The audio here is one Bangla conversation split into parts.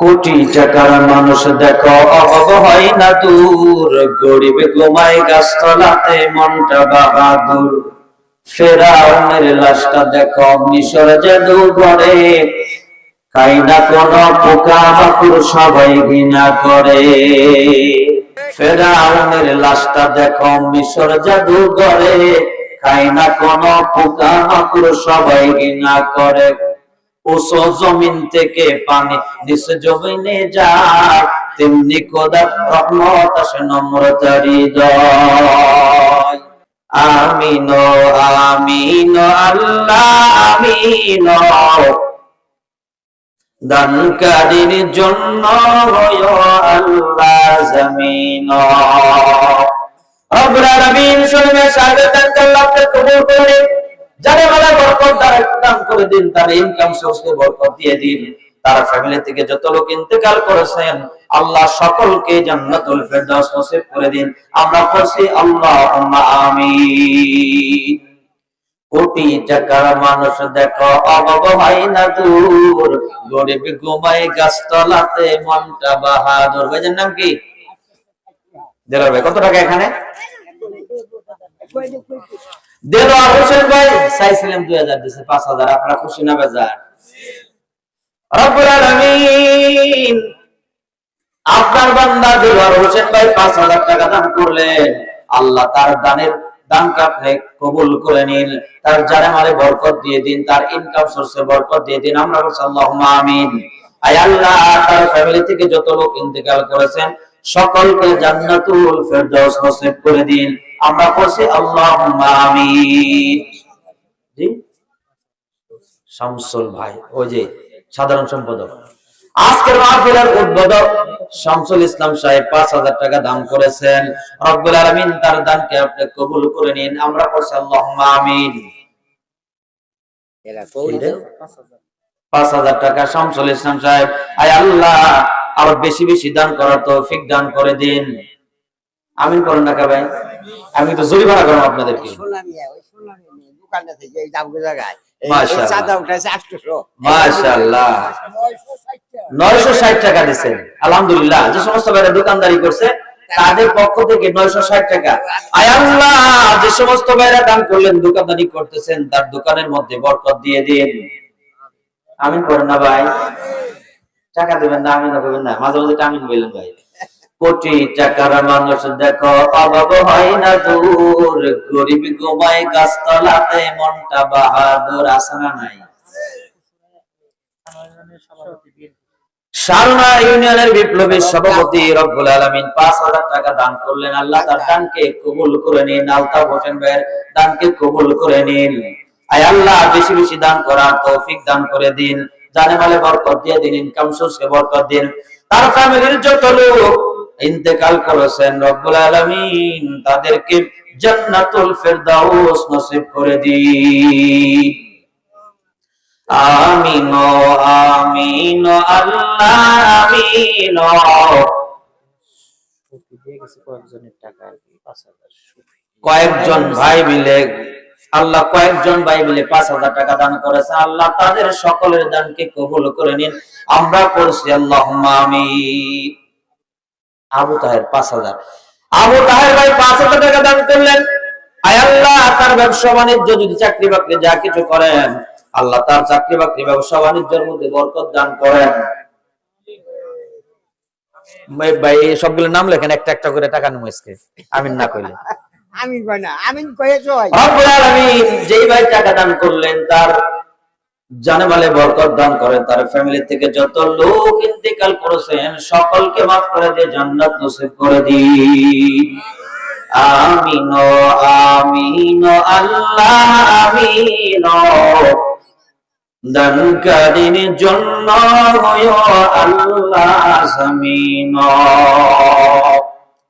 কোটি টাকার মানুষ দেখো, অভাব হয় না দূর। গরিব ঘুমায় গাছতলাতে মনটা বাহাদুর। ফেরাউনের লাশটা দেখো, মিশর জাদু ঘরে খাই না কোন পোকা মাকুর সবাই ঘৃণা করে। ফেরাউনের লাশটা দেখো, মিশর জাদু না কোন পোকা মাকুর সবাই ঘৃণা করে। জমিন থেকে পানি জমিনে যায়। তেমনি রহমত আসে আমিন আমিন, আল্লাহ, আমিন। দানকারীর জন্য হয় আল্লাহ জমিন। রব্বুল আলামিন শুনবে স্বাগত কবুল করে। যারা ভালো বরকত দ্বারা দান করে দিন তার ইনকাম সোর্সকে বরকত দিয়ে দিন। তার ফ্যামিলি থেকে যত লোক ইন্তেকাল করেছেন, আল্লাহ সকলকে জান্নাতুল ফেরদাউস নসিব করে দিন। আমরা পড়ছি, আল্লাহুম্মা আমিন। কোটি টাকার মানুষ দেখো, অভাব হয় না দূর। গরিব ঘুমায়, গাছতলাতে মনটা বাহাদুর। ভাইজান নাম কি? দেলার ভাই, কত টাকা এখানে? দেলোয়ার হোসেন ভাই দুই হাজার পাঁচ হাজার, আপনারা খুশি না আপনার বান্দা দেলোয়ার হোসেন ভাই, পাঁচ হাজার টাকা দান করলেন। আল্লাহ তার দানের আপনি কবুল করে নিন। তার বরকত দিয়ে দিন, তার ইনকাম সোর্সে বরকত দিয়ে দিন। আমরা আল্লাহ, তার ফ্যামিলি থেকে যত লোক ইন্তেকাল করেছেন, সকলকে জান্নাতুল ফেরদাউস নসিব করে দিন। আমরা বলছি জি? শামসুল ভাই ওই যে সাধারণ সম্পাদক। আজকের মাহফিলের উদ্বোধক শামসুল ইসলাম সাহেব পাঁচ হাজার টাকা দান করেছেন। রব্বুল আলমিন তার দানকে আপনি কবুল করে নিন। আমরা পড়ছি আল্লাহুম্মা আমিন। পাঁচ হাজার টাকা শামসুল ইসলাম সাহেব আয় আল্লাহ আরও বেশি বেশি দান করার তৌফিক দান করে দিন। আমিন করেন না ভাই? আমি তো জরিমানা করব আপনাদেরকে। নয়শো ষাট টাকা দিচ্ছেন আলহামদুলিল্লাহ। যে সমস্ত ভাইরা দোকানদারি করছে তাদের পক্ষ থেকে নয়শো ষাট টাকা। যে সমস্ত ভাইরা দান করলেন দোকানদারি করতেছেন তার দোকানের মধ্যে বরকত দিয়ে দিন। আমিন করেন না ভাই। টাকা দেবেন না আমিন করবেন না। মাঝে মাঝে আমিন বললেন ভাই। কোটি টাকার মানুষ দেখো, অভাব হয় না দূর। গরিব ঘুমায় গাছতলাতে মনটা বাহাদুর আসানা নাই? সারনা ইউনিয়নের সভাপতি রব্বুল টাকা দান করলেন। আল্লাহ তার দানকে কবুল করে নিন। আলতাফ হোসেন ভাইয়ের দানকে কবুল করে নিন। আয় আল্লাহ, বেশি বেশি দান করার তৌফিক দান করে দিন। জানে মালে বরকত দিয়ে দিন ইনকাম সোর্সকে বরকত দিন। তার ফ্যামিলির যত লোক ইন্তেকাল করেছেন রব্বুল আলমিন তাদেরকে জান্নাতুল ফেরদাউস নসিব করে দিন। আমিন আমিন আল্লাহ আমিন কয়েকজন ভাই মিলে আল্লাহ কয়েকজন ভাই মিলে পাঁচ হাজার টাকা দান করেছে আল্লাহ তাদের সকলের দানকে কবুল করে নিন। আমরা করছি আল্লাহ আমিন। আবু তাহের পাঁচ হাজার। আবু তাহের ভাই পাঁচ হাজার টাকা দান করলেন। আয় আল্লাহ তার ব্যবসা বাণিজ্য যদি চাকরি বাকরি যা কিছু করেন আল্লাহ তার চাকরি বাকরি ব্যবসা বাণিজ্যের মধ্যে বরকত দান করেন। ভাই- ভাই এই সবগুলো নাম লেখেন একটা একটা করে টাকা নেব আমিন না কইলে। আমি কই না আমি কয়েছ রব্বুল আলামিন যেই ভাই টাকা দান করলেন তার জানে বরকত দান করেন, তার ফ্যামিলি থেকে যত লোক ইন্তেকাল করেছেন, সকলকে মাফ করে দিয়ে জান্নাত নসিব করে দিন। আমিন আমিন, আল্লাহ আমিন। দানকারীর জন্য হয় আল্লাহ জামিন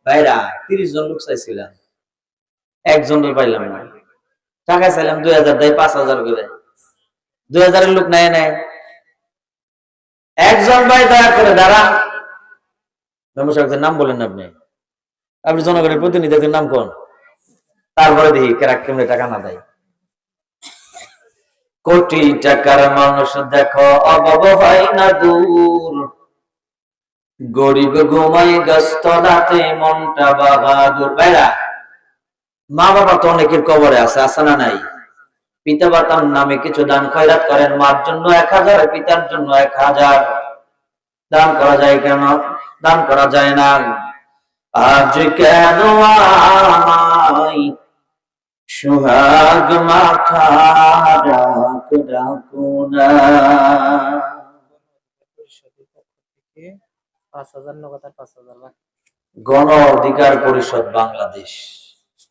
ভাইরা, তিরিশ জন লোক চাইছিলাম। একজনের পাইলাম না। টাকা চাইলাম দুই হাজার দেয় পাঁচ হাজার করে দুই হাজারের লোক নেয় নেয়। একজন ভাই দয়া করে মেম্বার সাহেবের নাম বলেন আপনি। আপনি জনগণের প্রতিনিধিদের নাম কোন। তারপরে দেখি কেরা কেমনে টাকা না দেয়। কোটি টাকার মানুষ দেখো, অভাব হয় না দূর। গরিব ঘুমাই গস্ত রাতে, মনটা বাহাদুর ভাইরা মা বাবা তো অনেকের কবরে আছে আছে না নাই? পিতা মাতার নামে কিছু দান খয়রাত করেন মার জন্য এক হাজার পিতার জন্য এক হাজার। দান করা যায় কেন? দান করা যায় না। আজ কেন আমায় সুহাগ মাথা ডাক পাঁচ হাজার নগদ পাঁচ হাজার গণ অধিকার পরিষদ বাংলাদেশ।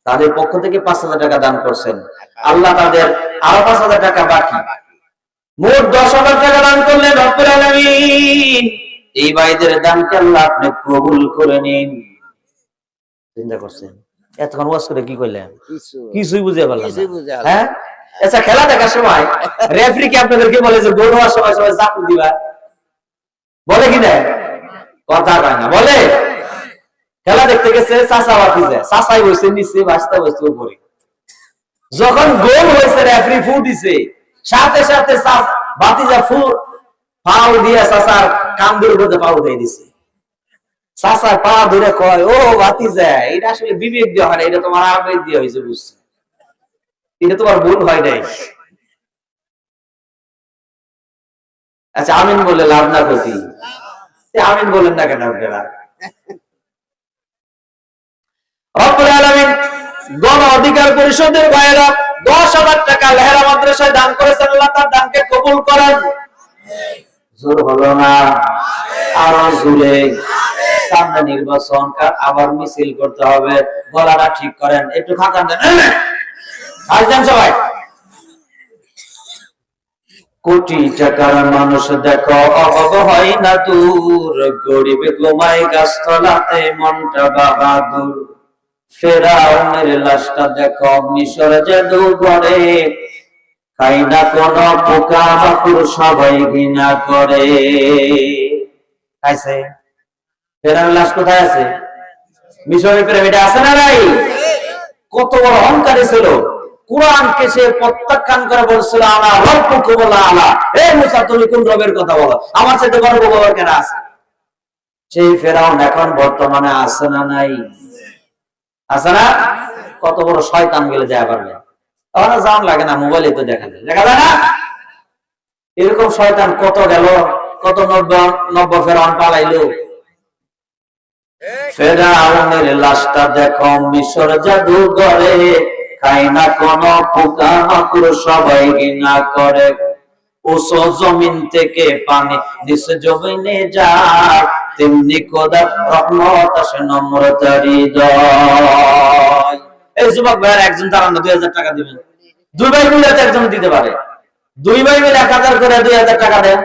তাদের পক্ষ থেকে পাঁচ হাজার টাকা দান করছেন। আল্লাহ তাদের আরও পাঁচ হাজার টাকা বাকি। মোট দশ হাজার টাকা দান করলেন রব্বুল আলামিন। এই ভাইদের দানকে আল্লাহ আপনি কবুল করে নিন। চিন্তা করছেন? এতক্ষণ ওয়াজ করে কি করলেন কিছু কিছুই বুঝে পারলাম। বুঝে হ্যাঁ? আচ্ছা খেলা দেখার সময় রেফারি কি আপনাদেরকে বলে যে গোল হওয়ার সময় সবাই চাপু দিবা? বলে কি না কথা কয় না বলে? খেলা দেখতে গেছে, চাচা বাতি যায়? চাচাই বসে নিচে বাস্তা বসে উপরে। যখন গোল হয়েছে রেফারি ফু দিছে। সাথে সাথে বাতিজা ফু ফাউল দিয়ে চাচার কামদের উপরে পাউ দিয়ে দিছে। চাচার পা ধরে কয়, ও বাতিজা এটা আসলে বিবেক দিয়ে হয় না, এটা তোমার আবেগ দিয়ে হয়েছে, বুঝছি? এটা তোমার ভুল হয় নাই। আচ্ছা আমিন বলে লাভ না ক্ষতি। আমিন বলেন না কেন আপনারা? গণ অধিকার পরিষদের ভাইয়েরা দশ হাজার টাকা মাদ্রাসায় দান করেছেন, আল্লাহ তার দানকে কবুল করেন। আবার মিছিল করতে হবে, গলাটা ঠিক করেন, একটু দেন। সবাই। কোটি টাকার মানুষ দেখো না দূর। গরিব ফেরাউনের লাশটা দেখো মিশর না কোন পোকা মাকুর সবাই ঘৃণা করে। খাইছে ফেরাউনের লাশ কোথায় আছে? মিশরের পিরামিডে আছে না নাই? কত বড় অহংকারী ছিল। কোরআনকে সে প্রত্যাখ্যান করে বলছিল আলা রব্বুকুম আলা হে মুসা তুমি কোন রবের কথা বলো? আমার সাথে বড় বড় কেন আছে? সেই ফেরাউন এখন বর্তমানে আছে না নাই? আছে না? কত বড় শয়তান গেলে যায় পারবে? তখন জাম লাগে না মোবাইলে তো দেখা যায়। দেখা যায় না? এরকম শয়তান কত গেল কত নব্য নব্য ফেরাউন পালাইলো। ফেরাউনের লাশটা দেখো মিশর খাই না কোন পোকা মাকুর সবাই ঘৃণা করে। জমিন থেকে পানি জমিনে তেমনি হৃদয়। এই যুবক ভাইয়ের, একজন দুই হাজার টাকা দিবেন। দুই ভাই মিলে তো একজন দিতে পারে। দুই ভাই মিলে এক হাজার করে দুই হাজার টাকা দেন।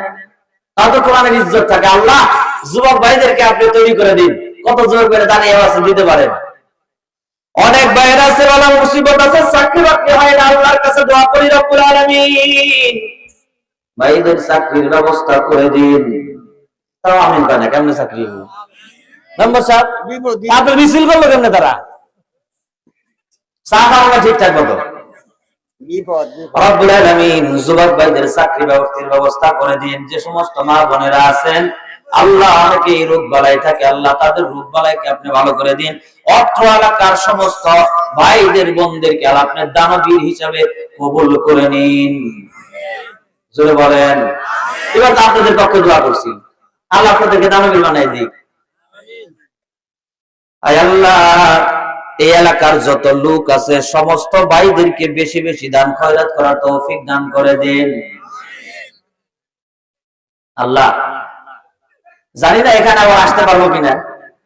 তাতে কোরআনের ইজ্জত থাকে। আল্লাহ, যুবক ভাইদেরকে আপনি তৈরি করে দিন। কত যুবক ভাইরা দাঁড়িয়ে আছে দিতে পারেন। অনেক বাইরে আছে, বলা মুসিবত আছে, চাকরি বাকরি হয় না। আল্লাহর কাছে দোয়া করি রব্বুল আলামিন। ভাইদের চাকরির ব্যবস্থা করে দিন। তাও আমিন কেমনে চাকরি নম্বর বিপদ মিছিল করল কেমনে তারা? চা খাওয়া না ঠিকঠাক মতো? বিপদ বিপদ। রব্বুল আলামিন যুবক ভাইদের চাকরি ব্যবস্থার ব্যবস্থা করে দিন। যে সমস্ত মা বোনেরা আছেন আল্লাহ অনেকে এই রোগ বালাই থাকে আল্লাহ তাদের রোগ বালাইকে আপনি ভালো করে দিন। অর্থ এলাকার সমস্ত ভাইদের বোনদেরকে আল্লাহ আপনার দানবীর হিসাবে কবুল করে নিন। জোরে বলেন। এবার তো আপনাদের পক্ষে দোয়া করছি। আল্লাহ আপনাদেরকে দানবীর বানাই দিক। আল্লাহ এই এলাকার যত লোক আছে সমস্ত ভাইদেরকে বেশি বেশি দান খয়রাত করার তৌফিক দান করে দেন। আল্লাহ জানি না এখানে আবার আসতে পারব কিনা।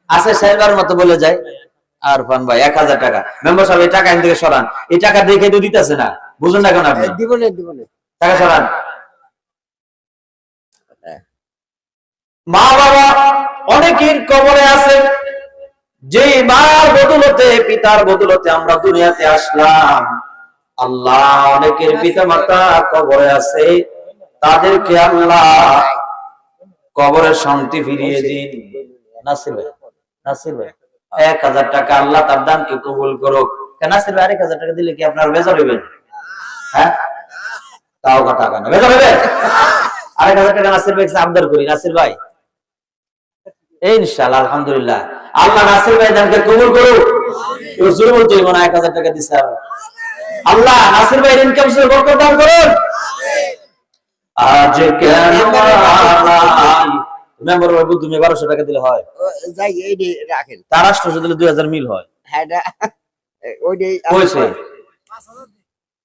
আছে সাহেবার মতো বলে যায়। আর ফান ভাই এক হাজার টাকা। মেম্বার সাহেব এই টাকা এখান থেকে সরান। এই টাকা দেখে তো দিতেছে না। বুঝুন না কেন আপনি? টাকা সরান। মা বাবা অনেকের কবরে আছে। যে মার বদলতে, পিতার বদলতে আমরা দুনিয়াতে আসলাম। আল্লাহ অনেকের পিতা মাতা কবরে আছে। তাদেরকে আল্লাহ কবরের শান্তি ফিরিয়ে দিন। নাসির ভাই নাসির ভাই এক হাজার টাকা আল্লাহ তার দানকে কবুল করুক। নাসির ভাই আরেক হাজার টাকা দিলে কি আপনার বেজার হইবেন হ্যাঁ? তাও কথা কেন বেজার হবে আরেক হাজার টাকা নাসির ভাই, আবদার করি। নাসির ভাই ইনশাআল্লাহ আলহামদুলিল্লাহ। আল্লাহ নাসির ভাই দানকে কবুল করুক। জোরে বলতে হইব না এক হাজার টাকা দিচ্ছে আর। আল্লাহ নাসির ভাই ইনকাম বরকত দান করুন। আজ কেন মেম্বার বাবু তুমি বারোশো টাকা দিলে হয়। যাই এইটি রাখেন। তার আষ্টশো দিলে দুই হাজার মিল হয়। হ্যাঁ ওইটাই হয়েছে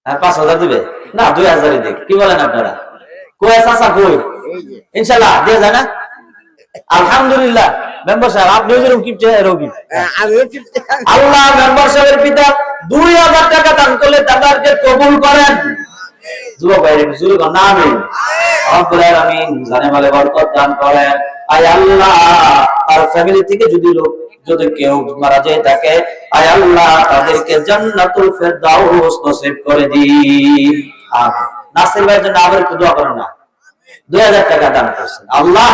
হ্যাঁ পাঁচ হাজার দিবে। না দুই হাজারই দিক। কি বলেন আপনারা? কই চাচা কই? এই যে। ইনশাল্লাহ দিয়ে যায় না? আলহামদুলিল্লাহ মেম্বার সাহেব আপনিও যেরকম কি এরকম কি আহ, আমিও চিনতে আল্লাহ মেম্বার সাহেবের পিতা দুই হাজার টাকা দান করলে তাদেরকে কবুল করেন। যুবক ভাই একটু জোরে কর, না। আমি রব্বুল আলামিন জানে মালে বরকত দান করেন। আয় আল্লাহ আর ফ্যামিলি থেকে যদি লোক যদি কেউ মারা যায় থাকে আয় আল্লাহ তাদেরকে জান্নাতুল ফেরদাউস নসিব করে দিন। আমিন। নাসির জন্য আবার একটু দোয়া করেন না। দুই হাজার টাকা দান করছেন। আল্লাহ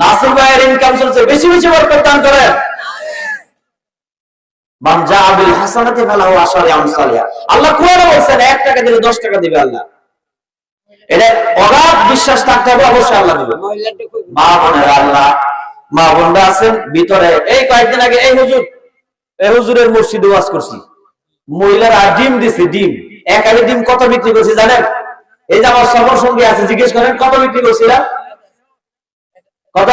নাসির ভাইয়ের ইনকাম চলছে বেশি বেশি বরকত দান করেন। হাসানাতি ফালাহু আশারি আমসালিহা। আল্লাহ কোরআনে বলছেন, এক টাকা দিলে 10 টাকা দিবে আল্লাহ। এটা অগাধ বিশ্বাস থাকতে হবে, অবশ্যই আল্লাহ দিবে। মা বোনেরা, আল্লাহ, মা বোনরা আছেন, ভিতরে এই কয়েকদিন আগে, এই হুজুর, এই হুজুরের মসজিদে ওয়াজ করছি। মহিলারা ডিম দিছে, ডিম। এক আলি ডিম কত বিক্রি করছি জানেন? এই যে আমার সফর সঙ্গী আছে, জিজ্ঞেস করেন, কত বিক্রি করছিলাম কত?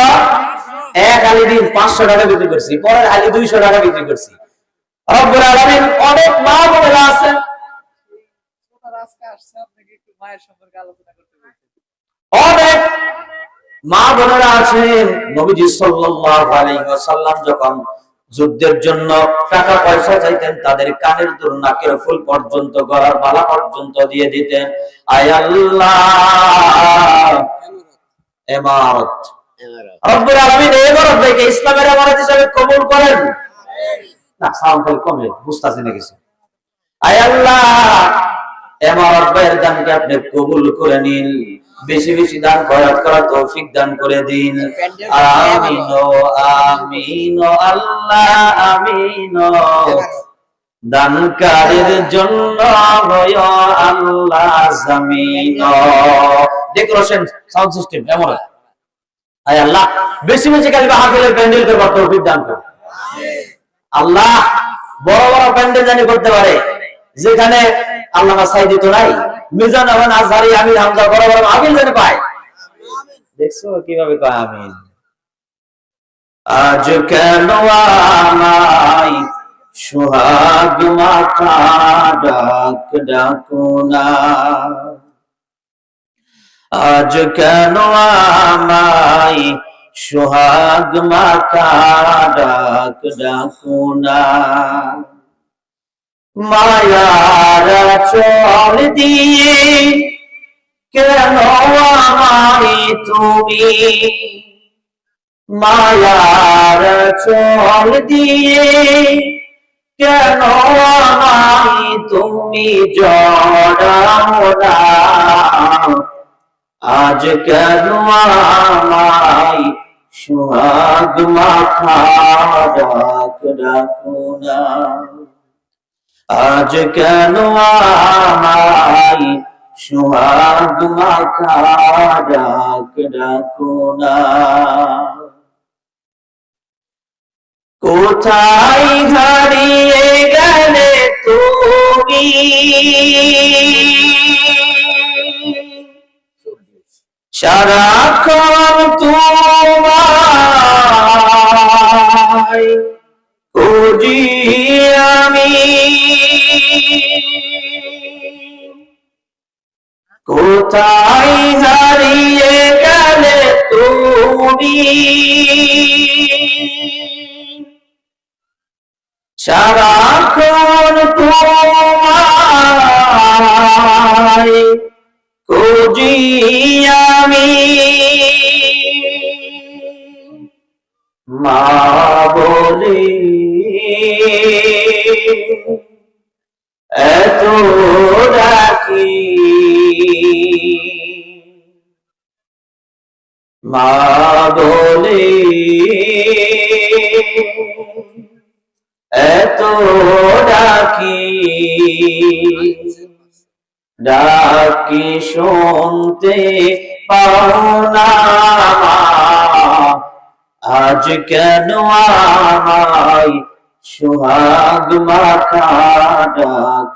এক ডিম পাঁচশো টাকা বিক্রি করছি, পরের দুইশো টাকা বিক্রি করছি। অনেক মা যখন যুদ্ধের জন্য টাকা পয়সা চাইতেন, তাদের কানের দুর নাকের ফুল পর্যন্ত, গলার মালা পর্যন্ত দিয়ে দিতেন। আয় আল্লাহ। রব্বুল এই ইসলামের কবুল করেন। না সাউন্ড কমে আয় আল্লাহ এমারত ভাইয়ের দানকে আপনি কবুল করে নিন। বেশি বেশি দান খয়রাত করার তৌফিক দান করে দিন। আমিন আমিন, আল্লাহ, আমিন। দানকারীর জন্য হয় আল্লাহ জামিন। ডেকোরেশন সাউন্ড সিস্টেম এমন আয় আল্লাহ বেশি বেশি কালী মাহফিলের প্যান্ডেল করবার তৌফিক দান করুন। আল্লাহ বড় বড় প্যান্ডেল জানি করতে পারে। যেখানে আল্লাহ সাইদি তো নাই মিজান আহমান আজহারি আমির হামজা বড় বড় মাহফিল জানি পায়। দেখছ কীভাবে কয় আমিন? আজ কেন আমায় সুহাগ মাথা ডাক ডাকো না? আজ কেন আমায় সোহাগ মাথা ডাক ডাকো না? মায়ার চল দিয়ে কেন আমায় তুমি? মায়ার চল দিয়ে কেন আমায় তুমি? জড়াও না। আজ কেন আমায় সোহাগ মাথা ডাকো না। আজ কেন আমায় সোহাগ মাথা ডাকো না। কোথায় হারিয়ে গেলে তুমি? সারাক্ষণ তোমায় খুঁজি আমি। কোথায় হারিয়ে গেলে তুমি? সারাক্ষণ তোমায় খুঁজি মা বলি এত ডাকি। মা বলি এত ডাকি। ডাকি শুনতে পাও না আজ কেন আমায় সোহাগ মাখা ডাক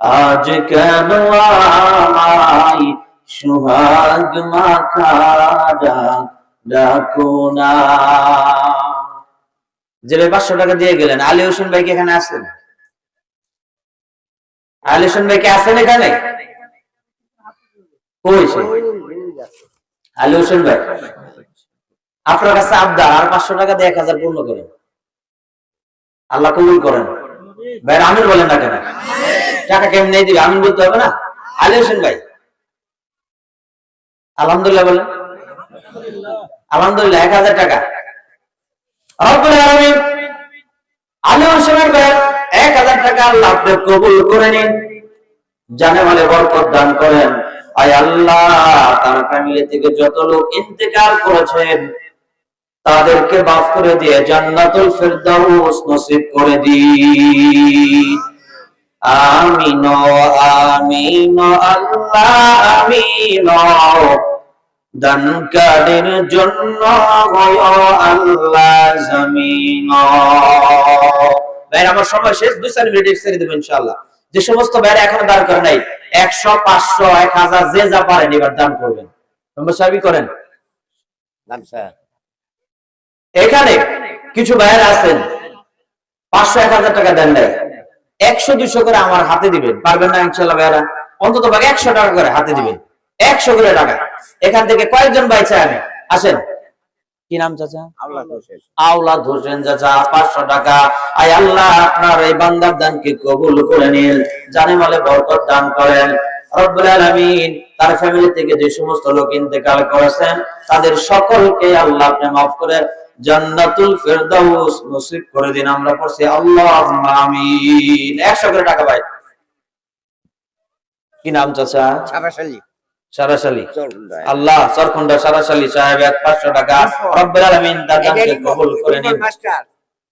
আজ কেন আমায় সোহাগ মাখা ডাক ডাকো না? ভাই পাঁচশো টাকা দিয়ে গেলেন। আলী হোসেন ভাই কি এখানে আছেন? আলী হোসেন ভাই কি আছেন এখানে? কই সে? আলী ভাই, আপনার কাছে আর পাঁচশো টাকা দিয়ে এক হাজার পূর্ণ আল্লাহ কবুল করেন। ভাই, আমিন বলেন না কেন? টাকা দিবে? আমিন বলতে হবে না? ভাই, আলহামদুলিল্লাহ বলেন। আলহামদুলিল্লাহ, এক হাজার টাকা। আলী হোসেনের ভাই, এক হাজার টাকা আল্লাহ কবুল করে নিন। জানে বরকত দান করেন। তাদেরকে করে দিয়ে জান্নাতুল ফেরদাউস নসিব করে দিন। আমিন আমিন, আল্লাহ, আমিন। জন্য আল্লাহ জামিন। আমার সময় শেষ, দুই চার মিনিট ছেড়ে দেবো ইনশাআল্লাহ। যে সমস্ত ভাইরা এখনও দান করে নাই একশো পাঁচশো এক হাজার যে যা পারেন এবার দান করবেন। নম্বর সাহেবই করেন। এখানে কিছু ভাইয়ের আছেন পাঁচশো এক হাজার টাকা দেন নাই। একশো দুশো করে আমার হাতে দিবেন। পারবেন না ইনশাল্লাহ ভাইয়ারা? অন্তত ভাগে একশো টাকা করে হাতে দিবেন। একশো করে টাকা। এখান থেকে কয়েকজন ভাই চাই আমি। আসেন। কি নাম চাচা? আওলাদ হোসেন চাচা পাঁচশো টাকা। আয় আল্লাহ আপনার এই বান্দার দানকে কবুল করে নিন। জানে মালে বরকত দান করেন। রব্বুল আলামিন তার ফ্যামিলি থেকে যে সমস্ত লোক ইন্তেকাল করেছেন তাদের সকলকে আল্লাহ আপনি মাফ করে জান্নাতুল ফেরদাউস নসিব করে দিন। আমরা পড়ছি আল্লাহুম্মা আমিন। 100 করে টাকা ভাই কি নাম চাচা? ছাপাশালি সারাশালী। আল্লাহ সরখন্ডা সারাশালী সাহেব এক পাঁচশো টাকা রব্বুল আলামিন তার দানকে কবুল করে নিন।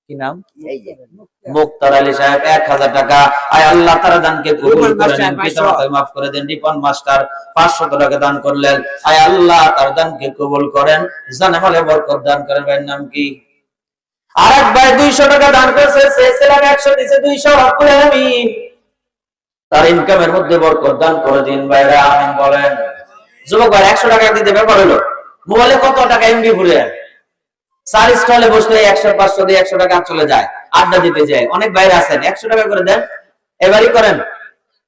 কি নাম? মুক্তার আলী সাহেব এক হাজার টাকা। আয় আল্লাহ তারা দানকে কবুল করে নেন। পিতা মাফ করে দেন। রিপন মাস্টার পাঁচশো টাকা দান করলেন। আয় আল্লাহ তার দানকে কবুল করেন। জানে মালে বরকত দান করেন। ভাইয়ের নাম কি? আরেক ভাই দুইশো টাকা দান করেছে। চেয়েছিলাম একশো দিছে দুইশো। রব্বুল আলামিন। তার ইনকামের মধ্যে বরকত দান করে দিন, ভাইরা, আমিন বলেন। যুবক ভাই একশো টাকা দিতে ব্যাপার হলো। মোবাইলে কত টাকা এমবি ঘুরে? চার স্টলে বসলে একশো, পাঁচশো দিয়ে একশো টাকা চলে যায়, আড্ডা দিতে যায়। অনেক বাইরে আছেন, একশো টাকা করে দেন। এবারই করেন।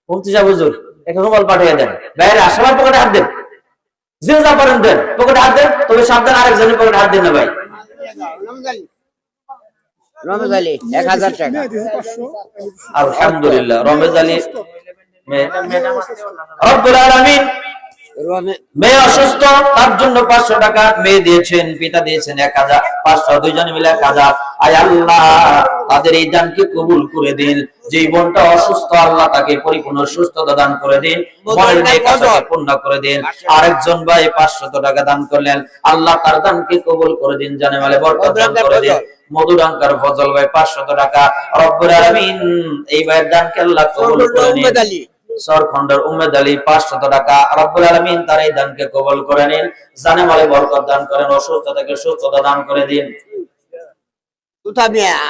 মুফতি সাহেব হুজুর, একটা রুমাল পাঠিয়ে দেন। বাইরে সবার পকেটে হাত দেন। যে যা পারেন দেন। পকেটে হাত দেন, তবে সাবধান, আরেকজনের পকেটে হাত দেন না ভাই। রমেশ আলী এক হাজার টাকা। আলহামদুলিল্লাহ রমেজ আলী। রব্বুল আলামিন। মেয়ে অসুস্থ তার জন্য পাঁচশো টাকা মেয়ে দিয়েছেন পিতা দিয়েছেন এক হাজার পাঁচশো দুইজনে মিলে এক হাজার। আয় আল্লাহ তাদের এই দানকে কবুল করে দিন। যে বোনটা অসুস্থ আল্লাহ তাকে পরিপূর্ণ সুস্থতা দান করে দিন। পূর্ণ করে দিন। আরেকজন ভাই পাঁচশত টাকা দান করলেন। আল্লাহ তার দানকে কবুল করে দিন জানে মালে বরকত দান করে দিন। মধুরাঙ্কার ফজল ভাই পাঁচশত টাকা। রব্বুল আলামিন এই ভাইয়ের দানকে আল্লাহ কবুল করে নিন? আলী। উম্মেদ আলী পাঁচশত টাকা। রব্বুল আলামিন তার এই দানকে কবল করে নিন। জানে মালে বরকত দান করেন অসুস্থ থেকে সুস্থতা দান করে দিন।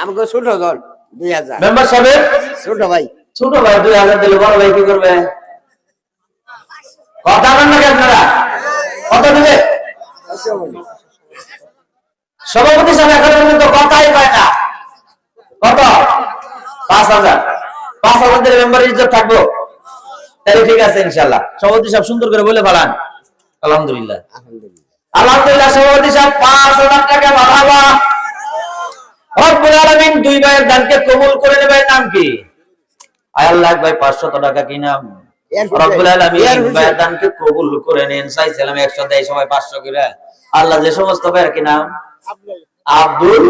আমাকে ছোট দল দুই হাজার। মেম্বার সাহেব? ছোট ভাই। ছোট ভাই দুই হাজার দিলে বড় ভাই কি করবে? কথা বলেন নাকি আপনারা? কত দিবে? সভাপতি সাহেব এখন পর্যন্ত কথাই পায় না। কত? পাঁচ হাজার। পাঁচ হাজার মেম্বার ইজ্জত থাকব। তাহলে ঠিক আছে ইনশাল্লাহ সভাপতি সাহেব সুন্দর করে বলে ফেলান। আলহামদুলিল্লাহ। আলহামদুলিল্লাহ। সভাপতি সাহেব পাঁচ হাজার টাকা বাড়াবা। রব্বুল আলামিন দুই ভাইয়ের দানকে কবুল করে নেবে নাম কি? আয় আল্লাহ ভাই পাঁচশত টাকা কি নাম? রব্বুল আলামিন ভাইয়ের দানকে কবুল করে নেন। চাইছিলাম একশো দেয় সবাই পাঁচশো করে। আল্লাহ যে সমস্ত ভাইয়ের কি নাম? আব্দুল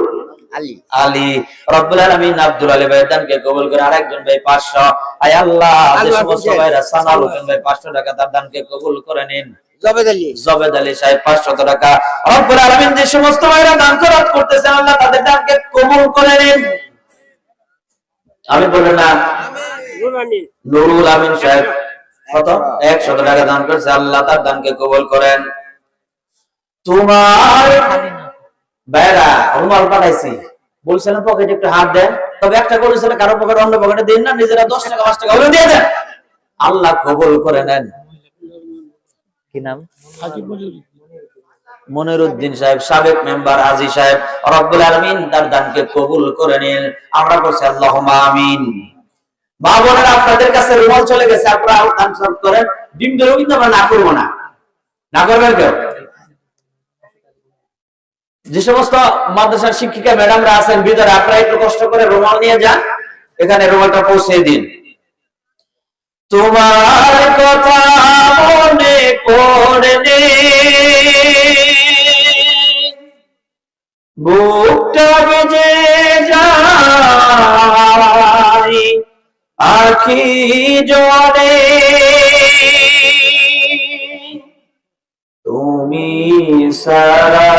আলী। আলী। রব্বুল আলামিন আব্দুল আলী ভাইয়ের দানকে কবুল করে আরেকজন ভাই পাঁচশো। আয় আল্লাহ যে সমস্ত ভাইরা সানাল হোসেন ভাই পাঁচশো টাকা তার দানকে কবুল করে নিন। জবেদ আলী। জবেদ আলী সাহেব পাঁচশত টাকা। রব্বুল আলামিন যে সমস্ত ভাইরা দান খরচ করতেছেন আল্লাহ তাদের দানকে কবুল করে নিন। আমি বলি না। নুরুল আমিন সাহেব কত? একশত টাকা দান করেছে আল্লাহ তার দানকে কবুল করেন। তোমার রুমাল পাঠাইছি পকেটে একটু হাত দেন। তবে একটা করেছিল কারও পকেট অন্য পকেটে দিন না নিজেরা দশ টাকা পাঁচ টাকা দিয়ে দেন। আল্লাহ কবুল করে নেন। কি নাম? মনিরুদ্দিন। সাহেব সাবেক মেম্বার আজি সাহেব রব্বুল আলমিন তার দানকে কবুল করে নিন। আমরা বলছি আল্লাহ আমিন। মা বোনেরা আপনাদের কাছে রুমাল চলে গেছে আপনারা দান করেন। ডিম দিলেও কিন্তু আমরা না করব না। না করবেন কেউ? যে সমস্ত মাদ্রাসার শিক্ষিকা ম্যাডামরা আছেন, ভিতরে আপনারা একটু কষ্ট করে রুমাল নিয়ে যান, এখানে রুমালটা পৌঁছে দিন। তোমার কথা মনে পড়লে বুকটা বেজে যায়, আখি জলে তুমি সারা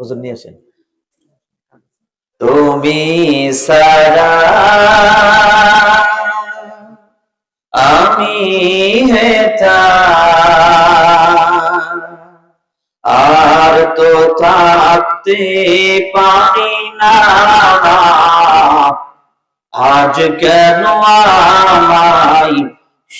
হুজুর নিয়ে আসেন। তুমি সারা আমি হেতা আর তো থাকতে পারি না। আজ কেন আমায়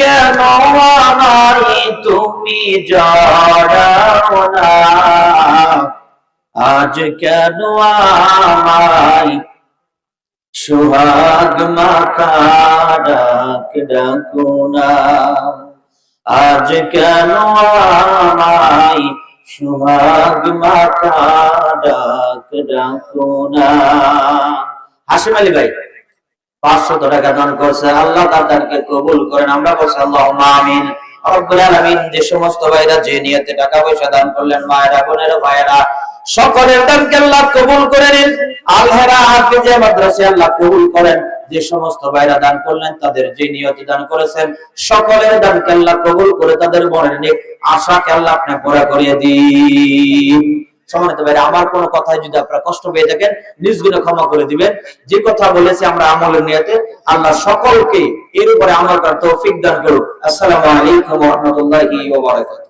কেন আমায় তুমি জড়াও না? আজ কেন আমায় সুহাগ মাখা না? আজ কেন আমায় সুহাগ মাখা ডাক ডাকো না? হাসিম আলী ভাই টাকা দান করছে। আল্লাহ তার দানকে কবুল করেন। আমরা বলছি আল্লাহ আমিন। যে সমস্ত ভাইরা যে টাকা পয়সা দান করলেন, মায়েরা সকলের দানকে আল্লাহ কবুল করে নিন। হাফিজে আল্লাহ কবুল করেন। যে সমস্ত ভাইরা দান করলেন, তাদের যে নিয়তে দান করেছেন, সকলের দানকে আল্লাহ কবুল করে তাদের মনের নেক আশাকে আল্লাহ আপনি পুরা করিয়ে দিন। সম্মানিত ভাই আমার কোনো কথায় যদি আপনারা কষ্ট পেয়ে থাকেন নিজ ক্ষমা করে দিবেন। যে কথা বলেছি আমরা আমলের নিয়তে, আল্লাহ সকলকে এর উপরে আমল করার তৌফিক দান করুক। আসসালামু আলাইকুম ওয়া রাহমাতুল্লাহি ওয়া বারাকাতুহু।